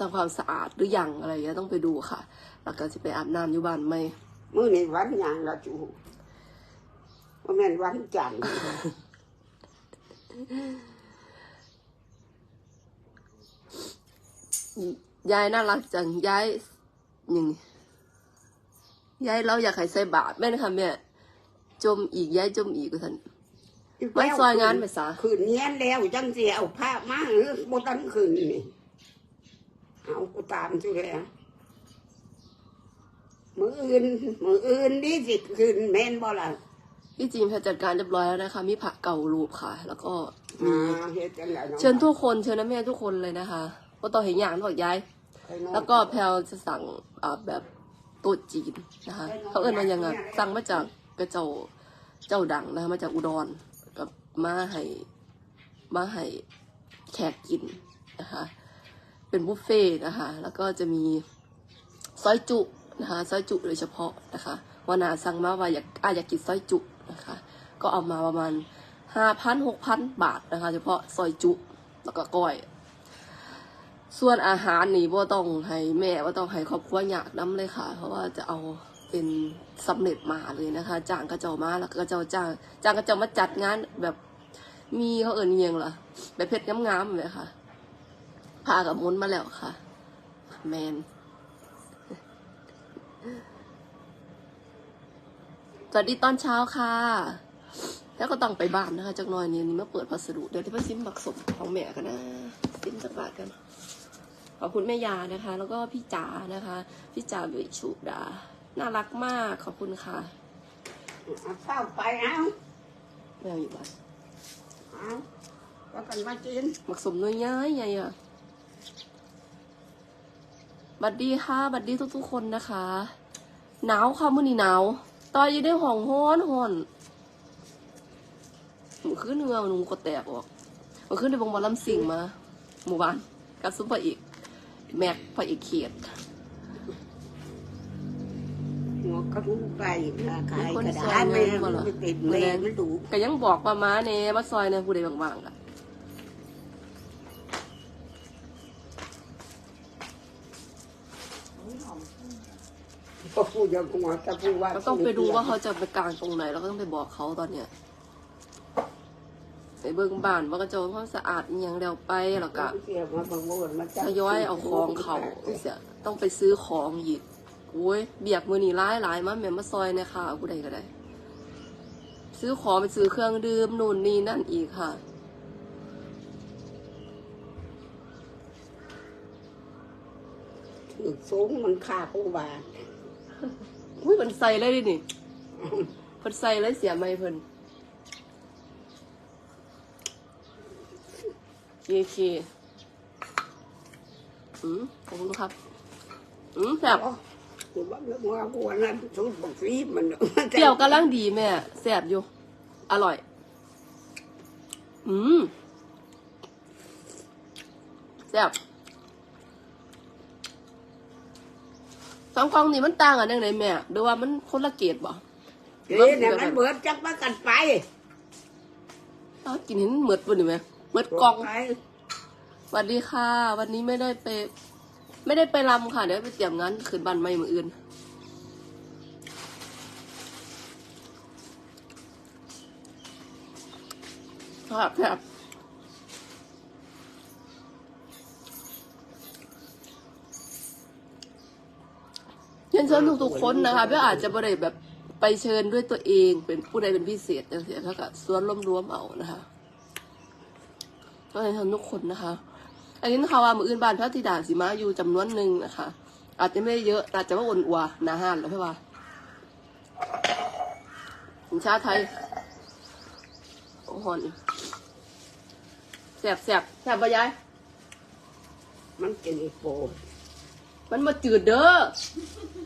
ทำความสะอาดหรือยังอะไรเงี้ยต้องไปดูค่ะ แล้วก็จะไปอาบน้ำอยู่บ้านไหมมื้อนี้วันหยังละจูว่าแม่นวันจันทร์ยายน่ารักจังยายยังยายเราอยากให้ใส่บาตรแม่นค่ะแม่จมอีกยายจมอีกกูทันไม่ซอยงานไปซะคืนเนี้ยแล้วจังสิเอาผ้ามาหรือบ่ทันคืนนี่ เอากูตามจุแล้วมืออื่น มืออื่นนี่สิคืนแม่นบ่ล่ะพี่จีนแพทย์จัดการเรียบร้อยแล้วนะคะ มีผักเก่ารูปค่ะ แล้วก็มีอ่าเฮ็ดจังไดเนาะเชิญทุกคนเชิญนะแม่ทุกคนเลยนะคะก็ต่อเห็นอย่างบอกยายไปนอนแล้วก็แพลวจะสั่งอ่าแบบโต๊ะจีนนะคะ เขาเอิ้นมายังไงสั่งมาจากกระเจ้าเจ้าดังนะคะมาจากอุดรกับมาให้มาให้แขกกินนะคะ เป็นบุฟเฟ่นะคะ แล้วก็จะมีซอยจุนะคะซอยจุโดยเฉพาะนะคะวานาสั่งมาว่าอยากอาอยากกินซอยจุนะคะ ก็เอามาประมาณห้าพันหกพันบาทนะคะ เฉพาะซอยจุแล้วก็ก้อย ส่วนอาหารนี่ว่าต้องให้แม่ว่าต้องให้ครอบครัวอยากน้ำเลยค่ะ เพราะว่าจะเอาเป็นสำเร็จมาเลยนะคะจ้างกระเจ้ามาแล้วก็กระเจ้าจ้างจ้างกระเจ้ามาจัดงานแบบมีเขาเอิญเงียงเหรอแบบเพชรงามๆเลยค่ะ พากับมุนมาแล้วค่ะ แมนสวัสดีตอนเช้าค่ะ แล้วก็ต้องไปบ้านนะคะจักหน่อยนี้นี่มาเปิดพัสดุ เดี๋ยวที่พ่อซิมบักสมของแม่กันนะซิมจักบาทกัน ขอบคุณแม่ยานะคะ แล้วก็พี่จ๋านะคะ พี่จ๋าวิชุดา น่ารักมากขอบคุณค่ะเอาเข้าไปเอาแม่อยู่บ้านเอาแล้วกันมากินบักสมน้อยย้ายไงอะ บัดดีค่ะบัดดีทุกๆคนนะคะ หนาวค่ะมื้อนี้หนาวตอนอยู่ในห้องฮ้อนฮ้อนหมูขึ้นเนื้อหนูก็แตกออกหมูขึ้นในวงบอลลำสิงมาหมู่บ้านกับซุปเปอร์อีก แม็กพระเอกเขียดหัวกระดูกไก่นะขายมีคนกระซอดายษเงิแม่นบ่เหรอมันติดแม่มันดูก็ยังบอกประมาเน่มาซอยเนี่ยผู้ใดบางๆอะ ก็พูดอย่างหัวจะพูดว่าก็ต้องไปดูว่าเขาจะไปกลางตรงไหนแล้วก็ต้องไปบอกเขาตอนเนี้ยไปเบิ่งบ้านว่าก็จะความสะอาดอหย่างเดียวไปแล้วก็เสียมาบางวันมาจับทยอยเอาของเขาเสียต้องไปซื้อของอีกโอ้ยเบียกมือนี่ร้ายหลายมาแม่มาซอยเนี่ยค่ะผู้ใดก็ได้ ซื้อของไปซื้อเครื่องดื่มนู่นนี่นั่นอีกค่ะ ถือ สูงมันค่าผู้บาทอุ้ยเพิ่นใส่เลยดินี่เพิ่นใส่เลยเสียไม่เพิ่นเคเคอืมขอบคุณครับ อืมแซ่บถือว่าเรื่องว่าหัวนั้นสูงบอกฟีมันเปรี้ยวกำลังดีแม่แซ่บอยู่ อร่อย อืมแซ่บ สองกล่องนี่มันต่างกันยังไงแม่หรือว่ามันคนละเกรดบ่เอ๊ะเนี่ยมันเบิดจักมากันไปอ้าวกินเห็นเหมือดปุ่นอยู่ไหมเหมือดกล่องไปสวัสดีค่ะ วันนี้ไม่ได้ไป ไม่ได้ไปรำค่ะเดี๋ยวไปเตรียมงานคืนบันไม่มืออื่นครับครับ เชิญเชิญทุกๆคนนะคะเพื่ออาจจะบริแบบไปเชิญด้วยตัวเองเป็นผู้ใดเป็นพิเศษจังเสียเท่ากับส่วนรวมๆเอานะคะก็เลยทำทุกคนนะคะ อันนี้นะคะว่ามืออื่นบานพระธิดาสีมาอยู่จำนวนหนึ่งนะคะ อาจจะไม่ได้เยอะอาจจะว่าอ่อนอัวหนาห้านแล้วพี่ว่าสินชาติไทยโอ้โหนี่แสบแสบแสบปะยายมันจืดโปดมันมาจืดเด้อ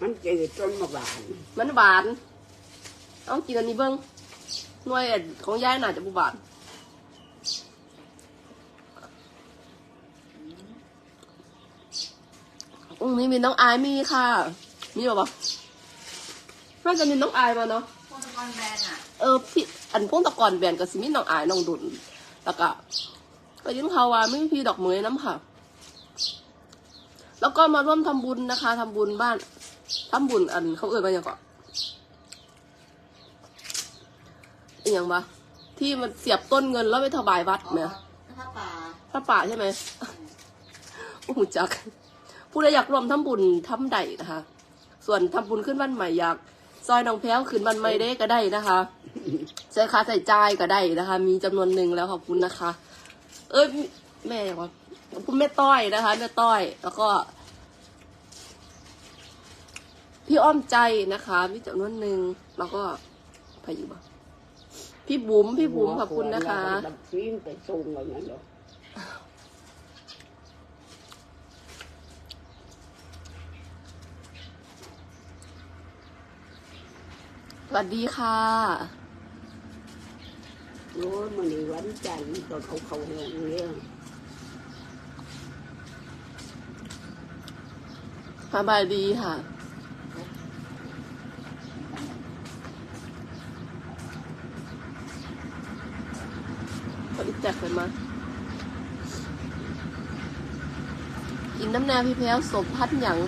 มันจืดจนมาบานมันหวานเอากินอันนี้เบิ้งหน่วยอันของยายน่าจะบุบานอืมนี่มีน้องอายมีค่ะ มีแบบว่าน่าจะมีน้องอายมาเนาะพวกตะกอนแบรนด์อะ เออพี่อันพวกตะกอนแบรนด์กับซิมิน้องอายน้องดุนแล้วก็ก็ยินเขาวว่าไม่มีพี่ดอกเหมยน้ำค่ะ แล้วก็มาร่วมทำบุญนะคะทำบุญบ้าน ทำบุญอันเขาเอ่ยมาอย่างก่อนอหย่างปะที่มันเสียบต้นเงินแล้วไปถวายวัดเนี่ยถ้าป่าพระป่าใช่ไหมโอ้โหจัก ผู้ใดอยากร่วมทำบุญทำใดนะคะ ส่วนทำบุญขึ้นวันใหม่อยากซอยน้องแพ้วขึ้นวันใหม่ได้ก็ได้นะคะใช้ค่าใส่จ่ายก็ได้นะคะ มีจำนวนหนึ่งแล้วขอบคุณนะคะ เอ้ยแม่อย่างวะขอบคุณแม่ต้อยนะคะแม่ต้อย แล้วก็ พี่อ้อมใจนะคะมีจำนวนหนึ่งแล้วก็ใครอยู่บ้างพี่บุ๋มพี่บุ๋มขอบคุณนะคะแบบฟิล์มไปส่งอะไรนั่นหรอกสวัสดีค่ะโอ้ยมันนี่วันจันทร์ก็เขาเขาโรงเรียนสบายดีค่ะ ขออีก แจกกันมา กินน้ำแนวพี่แพ้วสมพัดหยัง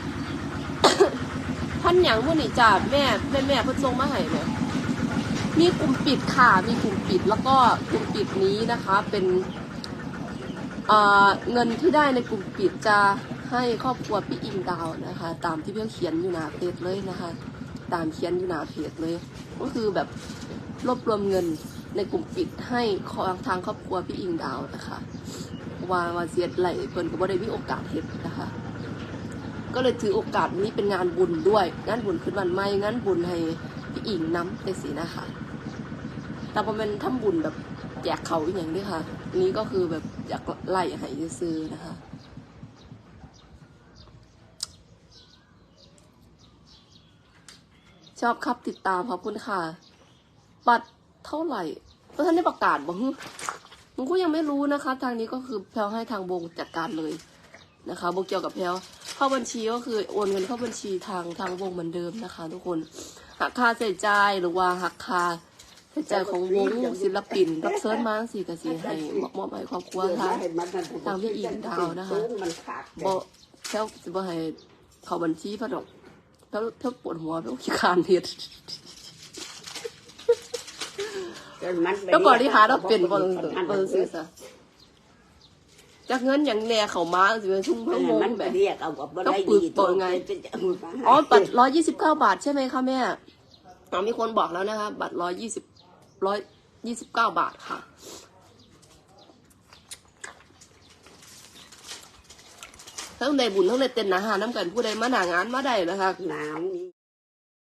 พันหยังพวกนี้จ่าแม่แม่แม่เพิ่นส่งมาให้เนี่ยมีกลุ่มปิดค่ะ มีกลุ่มปิดแล้วก็กลุ่มปิดนี้นะคะ เป็นเเงินที่ได้ในกลุ่มปิดจะ ให้ครอบครัวพี่อิงดาวนะคะ ตามที่เพี่เขียนอยู่หน้าเพจเลยนะคะ ตามเขียนอยู่หน้าเพจเลย ก็คือแบบรวบรวมเงินในกลุ่มปิดให้ทางครอบครัวพี่อิงดาวนะคะว่าว่าเสียดไหลเพิ่นก็บ่ได้มีโอกาสเฮ็ดนะคะ ก็เลยถือโอกาสนี้เป็นงานบุญด้วย งานบุญขึ้นวันใหม่งานบุญให้พี่อิงน้ำในสีนะคะ แต่พอเป็นทำบุญแบบแจกเขาอีกอย่างด้วยค่ะ นี้ก็คือแบบอยากไล่ให้ซื้อนะคะ ชอบครับติดตามขอบคุณค่ะ บัตรเท่าไหร่เพราะท่านได้ประกาศบอกมึงก็ยังไม่รู้นะคะ ทางนี้ก็คือแพลวให้ทางวงจัดการเลยนะคะโบเกี่ยวกับแพลวเข้าบัญชีก็คือโอนเงินเข้าบัญชีทางทางวงเหมือนเดิมนะคะ ทุกคนหักค่าใช้จ่ายหรือว่าหักค่าใช้จ่ายของวงศิลปิน รับเชิญมาสี่กับสี่ให้มอบให้ครอบครัวค่ะให้มันนั่นตามที่อิงดาวนะคะสูงมันขาดบแพลวจะบ่ให้เขาบัญชีเพราะดอก แพลวแพลวปวดหัวแพลวขี้คร้านเฮ็ดแล้วก่อนที่หาเราเป็นบอลบอลซื้อซะจากเงินอย่างแน่เขามาสิเป็นชุ่มมัเพิ่นมงมันแบไปบเรียกเอากับบ่ต้องได้ปึดีกเปิดไงอ๋อบัตรร้อยยี่สิบเก้าบาทใช่ไหมคะแม่อ๋อมีคนบอกแล้วนะคะ บัตรร้อยยี่สิบร้อยยี่สิบเก้าบาทค่ะ ทั้งในบุญทั้งในเต้นอาหารน้ำกันผู้ใดมาหนางานมาได้นะคะน้ำนี่